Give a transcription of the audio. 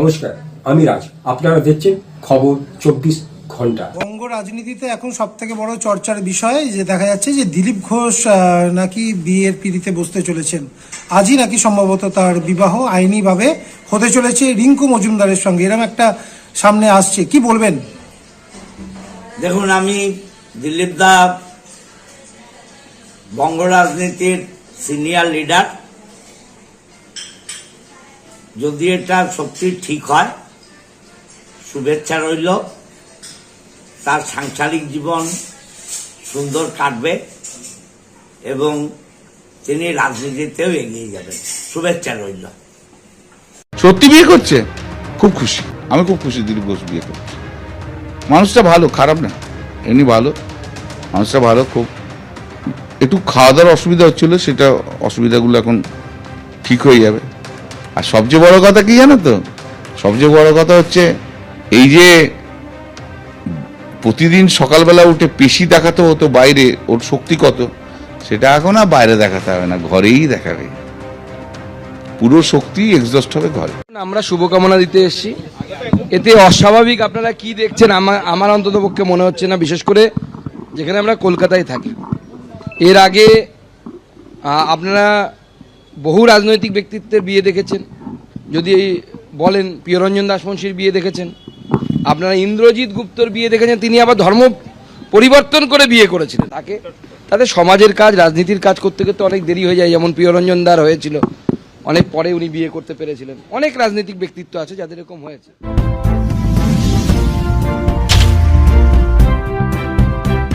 নমস্কার আমি রাজ। আপনারা দেখছেন খবর চব্বিশ ঘণ্টা। বঙ্গ রাজনীতিতে এখন সব থেকে বড় চর্চার বিষয় যে দেখা যাচ্ছে যে দিলীপ ঘোষ আহ, নাকি বিয়ের পিড়িতে বসতে চলেছেন। আজই নাকি সম্ভবত তার বিবাহ আইনিভাবে হতে চলেছে রিঙ্কু মজুমদারের সঙ্গে। এরকম একটা সামনে আসছে। কি বলবেন? দেখুন আমি দিলীপ দা বঙ্গ রাজনীতির সিনিয়র লিডার যদি এটা সত্যি ঠিক হয়, শুভেচ্ছা রইল। তার সাংসারিক জীবন সুন্দর কাটবে এবং তিনি রাজনীতিতেও এগিয়ে যাবেন। শুভেচ্ছা রইল। সত্যি বিয়ে করছে? খুব খুশি। আমি খুব খুশি দিলীপ ঘোষ বিয়ে করছে। মানুষটা ভালো, খারাপ না। এমনি ভালো। মানুষটা ভালো, খুব। একটু খাওয়া দাওয়ার অসুবিধা হচ্ছিল, সেটা অসুবিধাগুলো এখন ঠিক হয়ে যাবে। আর সবচেয়ে বড় কথা কি জানো তো? সবচেয়ে বড় কথা হচ্ছে, এই যে প্রতিদিন সকালবেলা উঠে পেশি দেখাতে হতো বাইরে, ওর শক্তি কত? সেটা এখন আর বাইরে দেখাতে হবে না, ঘরেই দেখাবে। পুরো শক্তি এক্সজস্ট হবে ঘরে। আমরা শুভকামনা দিতে এসেছি। এতে অস্বাভাবিক আপনারা কি দেখছেন, আমার আমার অন্তত পক্ষে মনে হচ্ছে না, বিশেষ করে যেখানে আমরা কলকাতায় থাকি। এর আগে আপনারা বহু রাজনৈতিক ব্যক্তিত্বের বিয়ে দেখেছেন। যদি বলেন প্রিয়রঞ্জন দাসমুন্সির বিয়ে দেখেছেন, আপনারা ইন্দ্রজিৎ গুপ্তর বিয়ে দেখেছেন, তিনি আবার ধর্ম পরিবর্তন করে বিয়ে করেছিলেন। তাকে তাদের সমাজের কাজ, রাজনীতির কাজ করতে করতে অনেক দেরি হয়ে যায়, যেমন প্রিয়রঞ্জন দার হয়েছিল। অনেক পরে উনি বিয়ে করতে পেরেছিলেন। অনেক রাজনৈতিক ব্যক্তিত্ব আছে যাদের এরকম হয়েছে।